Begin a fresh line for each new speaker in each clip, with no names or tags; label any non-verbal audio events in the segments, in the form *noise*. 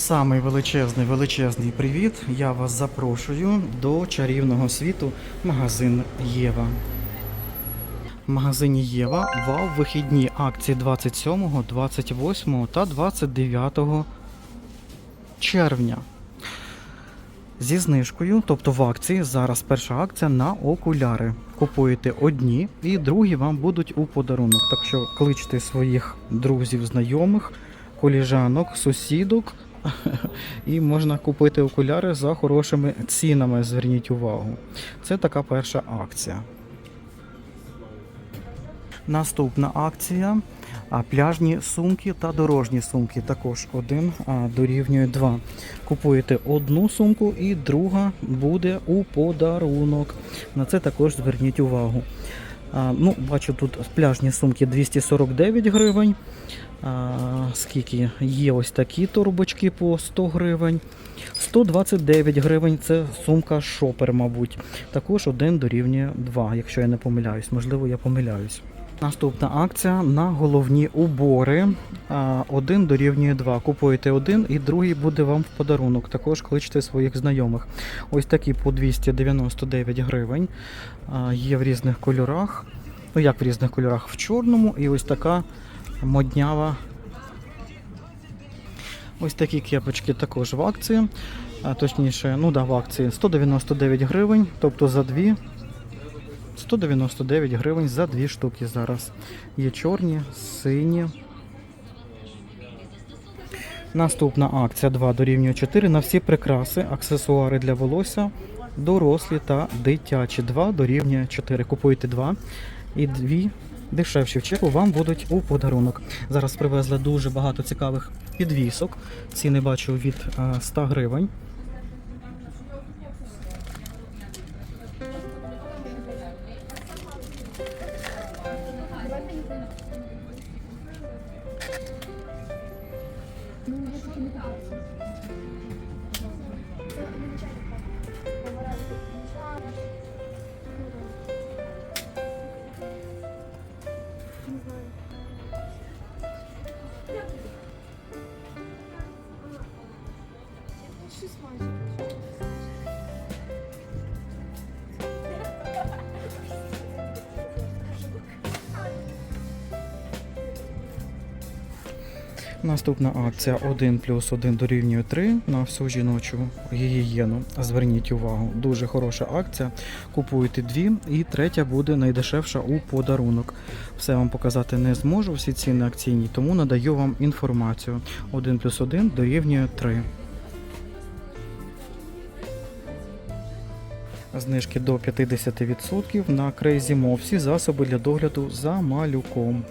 Самий величезний величезний привіт. Я вас запрошую до чарівного світу магазин Єва. В магазині Єва вау вихідні акції 27, 28 та 29 червня. Зі знижкою, тобто в акції, зараз перша акція на окуляри. Купуєте одні і другі вам будуть у подарунок. Так що кличте своїх друзів, знайомих, коліжанок, сусідок. І можна купити окуляри за хорошими цінами. Зверніть увагу. Це така перша акція. Наступна акція. Пляжні сумки та дорожні сумки також один а, дорівнює два. Купуєте одну сумку і друга буде у подарунок. На це також зверніть увагу. Ну, бачу, тут пляжні сумки 249 гривень. А, скільки є ось такі торбочки по 100 гривень. 129 гривень це сумка шопер, мабуть. Також один дорівнює 2, якщо я не помиляюсь. Можливо, я помиляюсь. Наступна акція на головні убори. Один дорівнює 2. Купуєте один і другий буде вам в подарунок. Також кличте своїх знайомих. Ось такі по 299 гривень. Є в різних кольорах. Ну як в різних кольорах? В чорному і ось така моднява. Ось такі кепочки також в акції. Точніше, ну да, в акції 199 гривень, тобто за дві 199 гривень за дві штуки зараз. Є чорні, сині. Наступна акція 2 дорівнює 4 на всі прикраси, аксесуари для волосся, дорослі та дитячі. 2 дорівнює 4. Купуєте 2 і дві дешевші в чеку вам будуть у подарунок. Зараз привезли дуже багато цікавих підвісок. Ціни бачу від е, 100 гривень. Наступна акція 1 плюс 1 дорівнює 3 на всю жіночу гігієну. Зверніть увагу, дуже хороша акція. Купуєте дві, і третя буде найдешевша у подарунок. Все вам показати не зможу, всі ціни акційні, тому надаю вам інформацію. 1 плюс 1 дорівнює 3. Знижки до 50% на Crazy Mo. Всі засоби для догляду за малюком.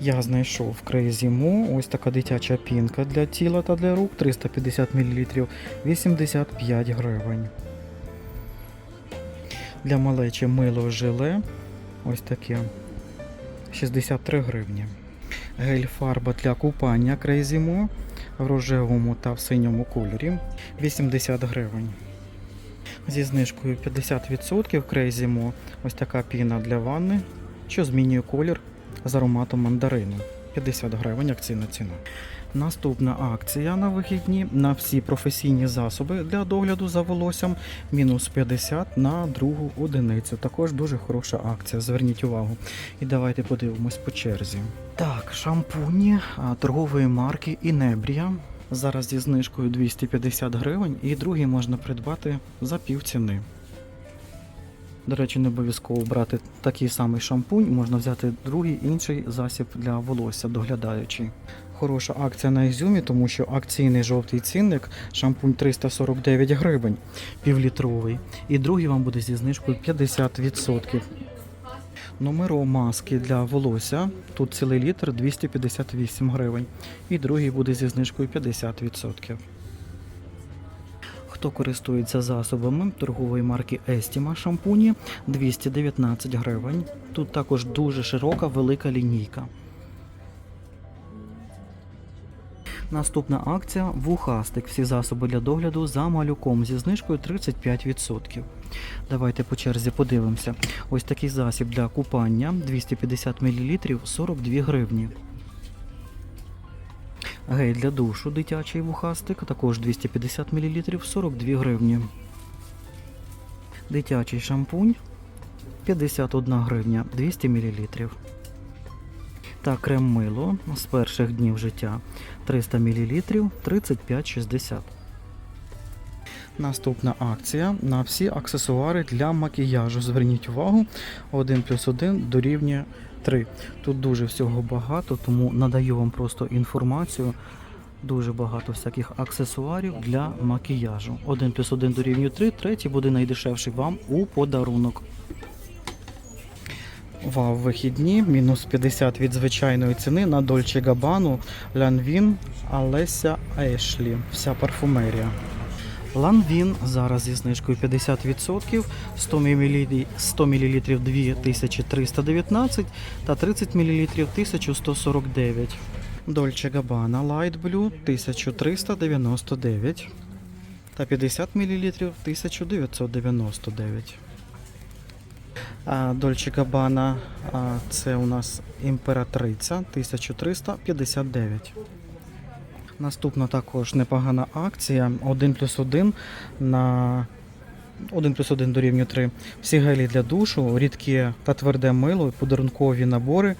Я знайшов в Crazy Mo ось така дитяча пінка для тіла та для рук 350 мл 85 гривень. Для малечі мило желе ось таке 63 гривні. Гель фарба для купання Crazy Mo в рожевому та в синьому кольорі 80 гривень. Зі знижкою 50% Crazy Mo ось така піна для ванни, що змінює колір з ароматом мандарину. 50 гривень акційна ціна. Наступна акція на вихідні на всі професійні засоби для догляду за волоссям мінус 50 на другу одиницю. Також дуже хороша акція. Зверніть увагу. І давайте подивимось по черзі. Так, шампуні торгової марки Інебрія. Зараз зі знижкою 250 гривень, і другий можна придбати за пів ціни. До речі, не обов'язково брати такий самий шампунь, можна взяти другий інший засіб для волосся, доглядаючий. Хороша акція на Ізюмі, тому що акційний жовтий цінник шампунь 349 гривень, півлітровий. І другий вам буде зі знижкою 50%. Номеро маски для волосся. Тут цілий літр 258 гривень. І другий буде зі знижкою 50%. Хто користується засобами торгової марки Estima шампуні 219 гривень. Тут також дуже широка велика лінійка. Наступна акція вухастик. Всі засоби для догляду за малюком зі знижкою 35%. Давайте по черзі подивимося. Ось такий засіб для купання 250 мл 42 гривні. Гель для душу дитячий вухастик, також 250 мл 42 гривні. Дитячий шампунь 51 гривня 200 мл. Та крем мило з перших днів життя 300 мл 35,60. Наступна акція на всі аксесуари для макіяжу. Зверніть увагу, 1 плюс 1 дорівнює 3. Тут дуже всього багато, тому надаю вам просто інформацію. Дуже багато всяких аксесуарів для макіяжу. 1 плюс 1 дорівнює 3, третій буде найдешевший вам у подарунок. Вау, вихідні, мінус 50 від звичайної ціни на Dolce Gabbana, Ланвін, Алеся Ешлі. Вся парфумерія. Ланвін зараз зі знижкою 50%, 100 мл, 100 мл 2319 та 30 мл 1149. Dolce Gabbana Light Blue 1399 та 50 мл 1999. А Dolce Gabbana а, це у нас імператриця 1359. Наступна також непогана акція 1 плюс 1 на 1 плюс 1 дорівнює 3. Всі гелі для душу, рідке та тверде мило, подарункові набори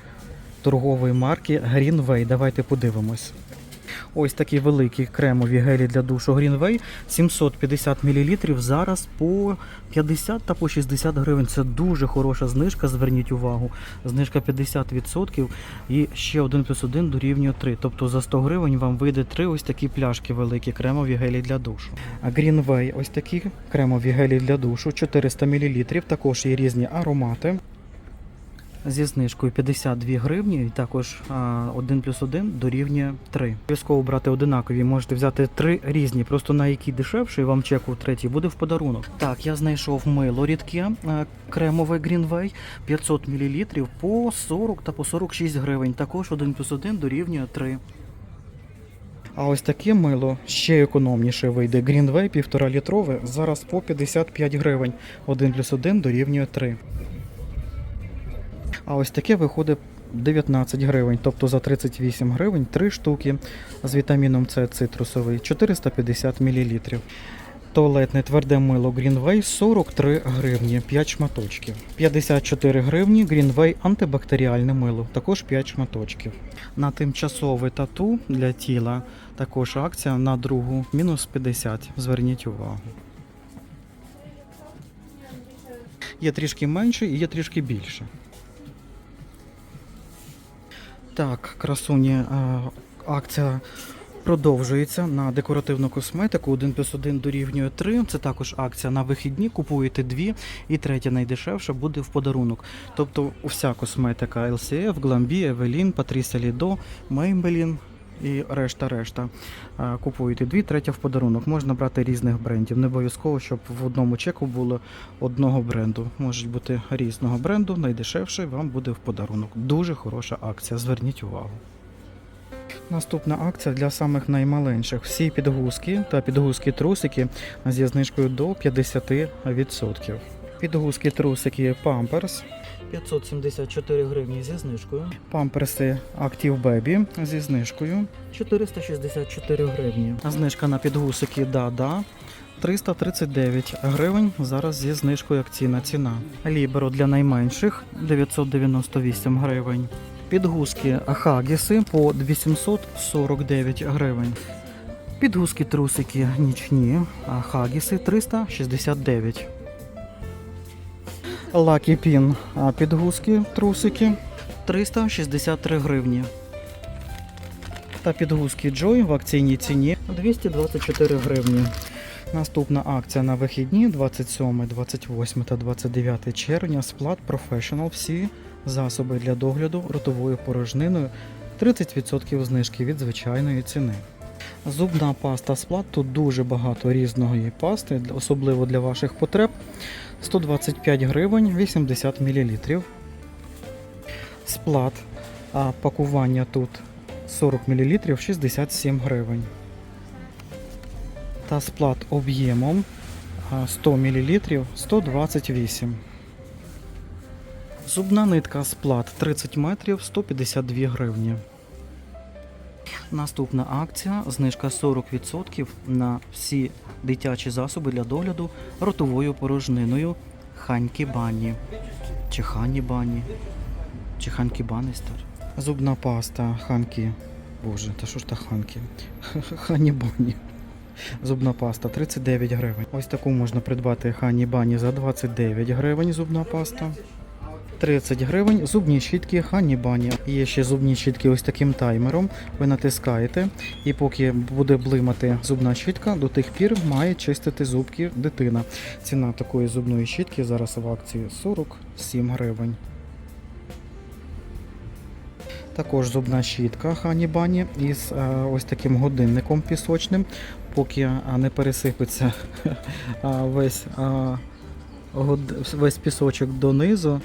торгової марки Greenway. Давайте подивимось. Ось такі великі кремові гелі для душу Greenway 750 мл зараз по 50 та по 60 гривень. Це дуже хороша знижка, зверніть увагу. Знижка 50% і ще 1 плюс 1 дорівнює 3. Тобто за 100 гривень вам вийде 3 ось такі пляшки великі кремові гелі для душу. А Greenway ось такі кремові гелі для душу 400 мл. Також є різні аромати. Зі знижкою 52 гривні, і також а, 1 плюс 1 дорівнює 3. Обов'язково брати одинакові, можете взяти три різні, просто на які дешевший вам чеку третій буде в подарунок. Так, я знайшов мило рідке кремове Greenway 500 мл по 40 та по 46 гривень. Також 1 плюс 1 дорівнює 3. А ось таке мило ще економніше вийде. Greenway 1,5 літрове зараз по 55 гривень. 1 плюс 1 дорівнює 3. А ось таке виходить 19 гривень, тобто за 38 гривень 3 штуки з вітаміном С цитрусовий 450 мл. Туалетне тверде мило Greenway 43 гривні, 5 шматочків. 54 гривні Greenway антибактеріальне мило, також 5 шматочків. На тимчасове тату для тіла також акція на другу мінус 50. Зверніть увагу. Є трішки менше і є трішки більше. Так, красуні, е, акція продовжується на декоративну косметику. 1 плюс 1 дорівнює 3. Це також акція на вихідні. Купуєте дві, і третя найдешевша буде в подарунок. Тобто вся косметика LCF, Glambi, Evelyn, Patricia Lido, Maybelline і решта-решта. Е, Купуєте дві, третя в подарунок. Можна брати різних брендів. Не обов'язково, щоб в одному чеку було одного бренду. Можуть бути різного бренду, найдешевший вам буде в подарунок. Дуже хороша акція. Зверніть увагу. Наступна акція для самих наймаленших. Всі підгузки та підгузки трусики зі знижкою до 50%. Підгузки трусики Pampers 574 гривні зі знижкою. Памперси Active Baby зі знижкою 464 гривні. Знижка на підгузики Да-Да 339 гривень. Зараз зі знижкою акційна ціна. Ліберо для найменших 998 гривень. Підгузки Хагіси по 849 гривень. Підгузки трусики нічні, а Хагіси 369. Pin а підгузки трусики 363 гривні. Та підгузки Joy в акційній ціні 224 гривні. Наступна акція на вихідні 27, 28 та 29 червня. Сплат Professional. Всі засоби для догляду ротовою порожниною 30% знижки від звичайної ціни. Зубна паста сплат. Тут дуже багато різної пасти, особливо для ваших потреб. 125 гривень 80 мл. Сплат. А пакування тут 40 мл 67 гривень. Та сплат об'ємом 100 мл 128. Зубна нитка сплат 30 метрів 152 гривні. Наступна акція знижка 40% на всі дитячі засоби для догляду ротовою порожниною Ханькі Бані. Чи Хані Бані. Чи Ханькі Баністер. Зубна паста Ханкі. Боже, та що ж та Ханкі? *laughs* Хані Бані. Зубна паста 39 гривень. Ось таку можна придбати Хані Бані за 29 гривень зубна паста. 30 гривень зубні щітки Хані Бані. Є ще зубні щітки ось таким таймером. Ви натискаєте, і поки буде блимати зубна щітка, до тих пір має чистити зубки дитина. Ціна такої зубної щітки зараз в акції 47 гривень. Також зубна щітка Хані Бані із е, ось таким годинником пісочним, поки е, не пересипеться *laughs* е, весь, весь пісочок донизу.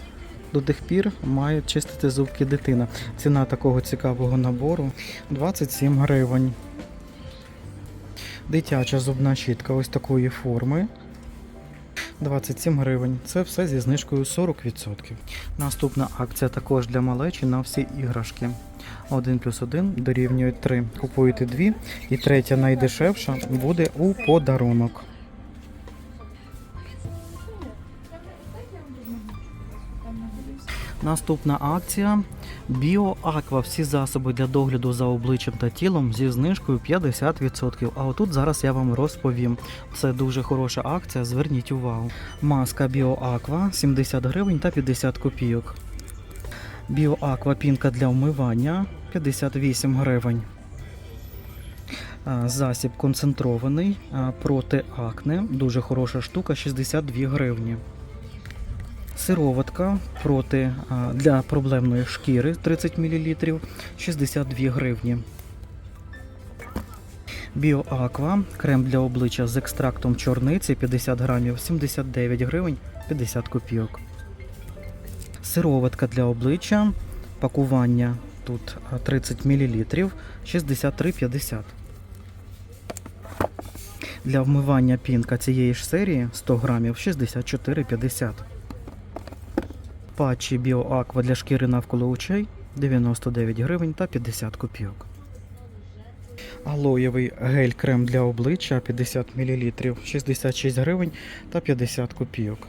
До тих пір має чистити зубки дитина. Ціна такого цікавого набору 27 гривень. Дитяча зубна щітка ось такої форми. 27 гривень. Це все зі знижкою 40%. Наступна акція також для малечі на всі іграшки. 1 плюс 1 дорівнює 3. Купуєте 2 і третя найдешевша буде у подарунок. Наступна акція Біо Аква. Всі засоби для догляду за обличчям та тілом зі знижкою 50%. А отут зараз я вам розповім. Це дуже хороша акція. Зверніть увагу. Маска Біо Аква 70 гривень та 50 копійок. Біо Аква пінка для вмивання 58 гривень. Засіб концентрований проти акне. Дуже хороша штука 62 гривні. Сироватка проти для проблемної шкіри 30 мл 62 гривні. Біоаква крем для обличчя з екстрактом чорниці 50 грамів 79 гривень 50 копійок. Сироватка для обличчя пакування тут 30 мл 63,50. Для вмивання пінка цієї ж серії 100 грамів 64,50. Патчі Біоаква для шкіри навколо очей 99 гривень та 50 копійок. Алоєвий гель-крем для обличчя 50 мл 66 гривень та 50 копійок.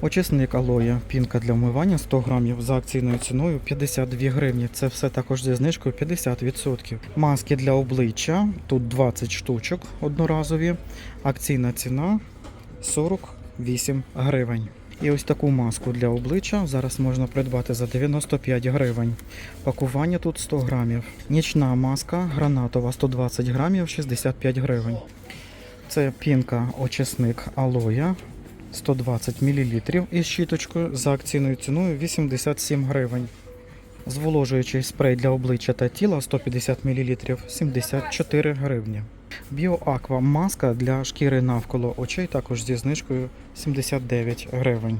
Очисник алоя пінка для вмивання 100 грамів за акційною ціною 52 гривні. Це все також зі знижкою 50%. Маски для обличчя тут 20 штучок одноразові. Акційна ціна 48 гривень. І ось таку маску для обличчя зараз можна придбати за 95 гривень. Пакування тут 100 грамів. Нічна маска гранатова 120 грамів 65 гривень. Це пінка очисник алоя 120 мл із щіточкою за акційною ціною 87 гривень. Зволожуючий спрей для обличчя та тіла 150 мл 74 гривні. Біоаква маска для шкіри навколо очей також зі знижкою 79 гривень.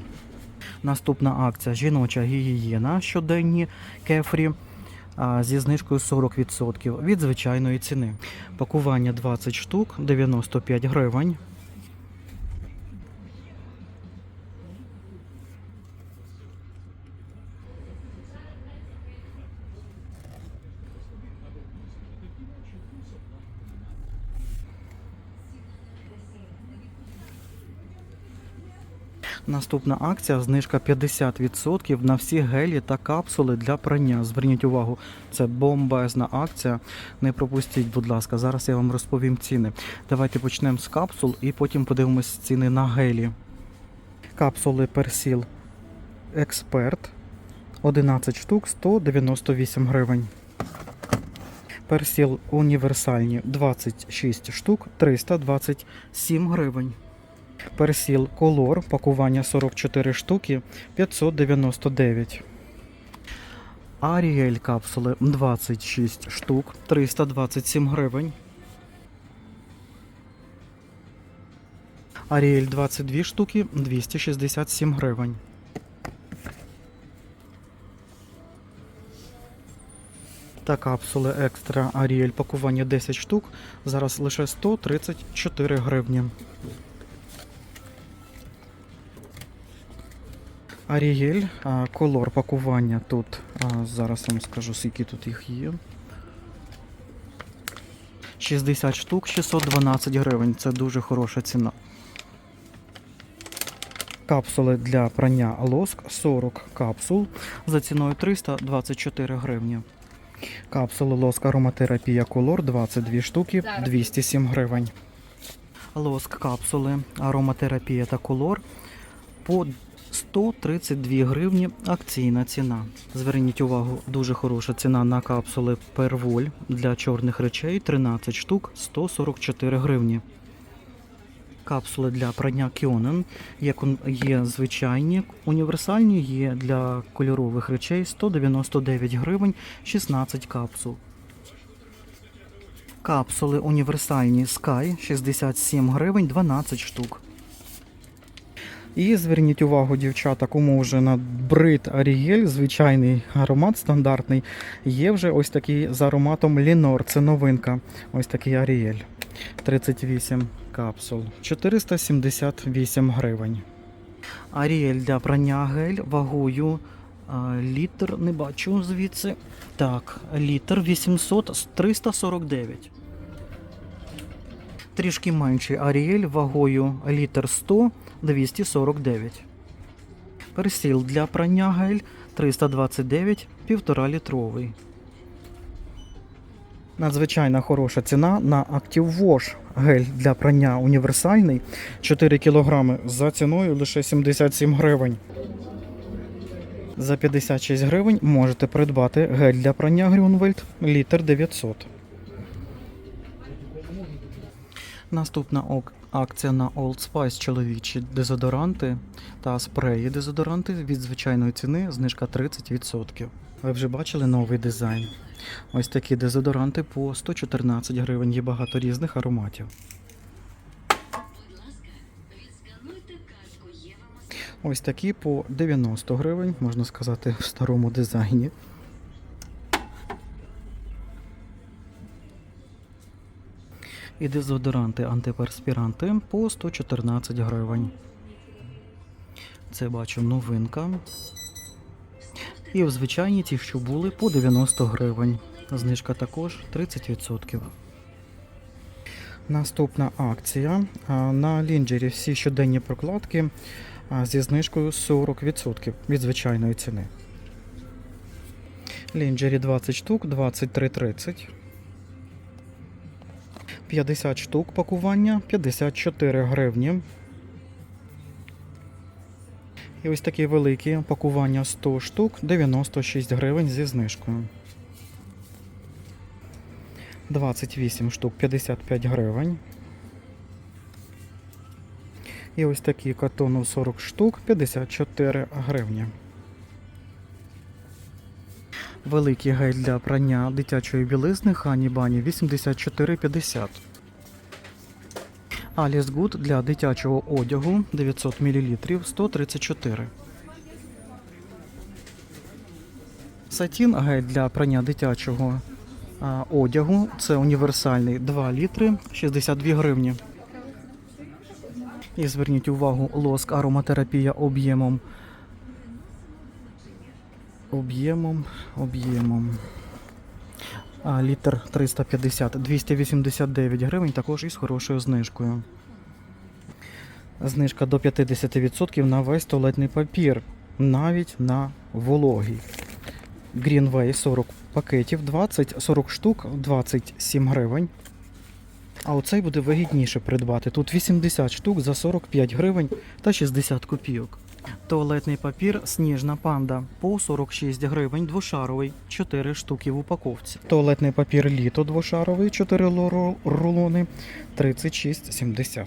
Наступна акція жіноча гігієна щоденні кефрі зі знижкою 40% від звичайної ціни. Пакування 20 штук 95 гривень. Наступна акція знижка 50% на всі гелі та капсули для прання. Зверніть увагу, це бомбезна акція. Не пропустіть, будь ласка. Зараз я вам розповім ціни. Давайте почнемо з капсул і потім подивимось ціни на гелі. Капсули Персіл Експерт 11 штук 198 гривень. Персіл універсальні 26 штук 327 гривень. Персіл Колор, пакування 44 штуки 599. Аріель капсули 26 штук 327 гривень. Аріель 22 штуки 267 гривень. Та капсули екстра Аріель пакування 10 штук. Зараз лише 134 гривні. Аріель, колор пакування тут. Зараз вам скажу, скільки тут їх є. 60 штук 612 гривень. Це дуже хороша ціна. Капсули для прання лоск 40 капсул за ціною 324 гривні. Капсули лоск ароматерапія колор 22 штуки 207 гривень. Лоск капсули ароматерапія та колор по 132 гривні акційна ціна. Зверніть увагу, дуже хороша ціна на капсули Перволь для чорних речей 13 штук 144 гривні. Капсули для прання Кьонен є, кон- є звичайні, універсальні є для кольорових речей 199 гривень 16 капсул. Капсули універсальні Sky 67 гривень 12 штук. І зверніть увагу, дівчата, кому вже на брит Арієль, звичайний аромат стандартний, є вже ось такий з ароматом Лінор. Це новинка. Ось такий Арієль. 38 капсул. 478 гривень. Аріель для прання гель вагою літр, не бачу звідси. Так, літр 800 349. Трішки менший Аріель вагою літр 100 249. Персіл для прання гель 329 1,5 літровий. Надзвичайно хороша ціна на Active Wash гель для прання універсальний 4 кг за ціною лише 77 гривень. За 56 гривень можете придбати гель для прання Грюнвельд літр 900. Наступна ок- акція на Old Spice чоловічі дезодоранти та спреї дезодоранти від звичайної ціни знижка 30%. Ви вже бачили новий дизайн. Ось такі дезодоранти по 114 гривень. Є багато різних ароматів. Ось такі по 90 гривень, можна сказати, в старому дизайні. І дезодоранти антиперспіранти по 114 гривень. Це бачу новинка. І в звичайні ті, що були, по 90 гривень. Знижка також 30%. Наступна акція. На лінджері всі щоденні прокладки зі знижкою 40% від звичайної ціни. Лінджері 20 штук, 23,30. 50 штук пакування, 54 гривні. І ось такі великі пакування 100 штук, 96 гривень зі знижкою. 28 штук, 55 гривень. І ось такі катону 40 штук, 54 гривні. Великий гель для прання дитячої білизни Хані Бані 84,50. Alice Good для дитячого одягу 900 мл 134. Сатін гель для прання дитячого одягу. Це універсальний 2 літри 62 гривні. І зверніть увагу, лоск ароматерапія об'ємом. Об'ємом, об'ємом. А, літр 350, 289 гривень, також із хорошою знижкою. Знижка до 50% на весь туалетний папір, навіть на вологий. Greenway 40 пакетів, 20-40 штук, 27 гривень. А оцей буде вигідніше придбати. Тут 80 штук за 45 гривень та 60 копійок. Туалетний папір Сніжна панда по 46 гривень двошаровий, 4 штуки в упаковці. Туалетний папір літо двошаровий, 4 лоро- рулони 36,70.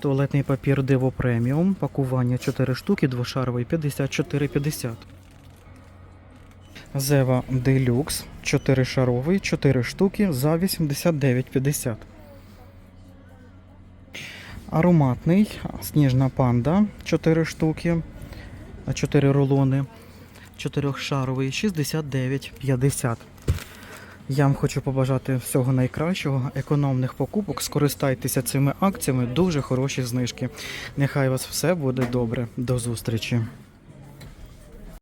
Туалетний папір Диво преміум, пакування 4 штуки, двошаровий 54,50. Зева Делюкс 4 шаровий, 4 штуки за 89,50. Ароматний сніжна панда 4 штуки, 4 рулони, 4-шаровий 69,50. Я вам хочу побажати всього найкращого, економних покупок. Скористайтеся цими акціями, дуже хороші знижки. Нехай вас все буде добре. До зустрічі!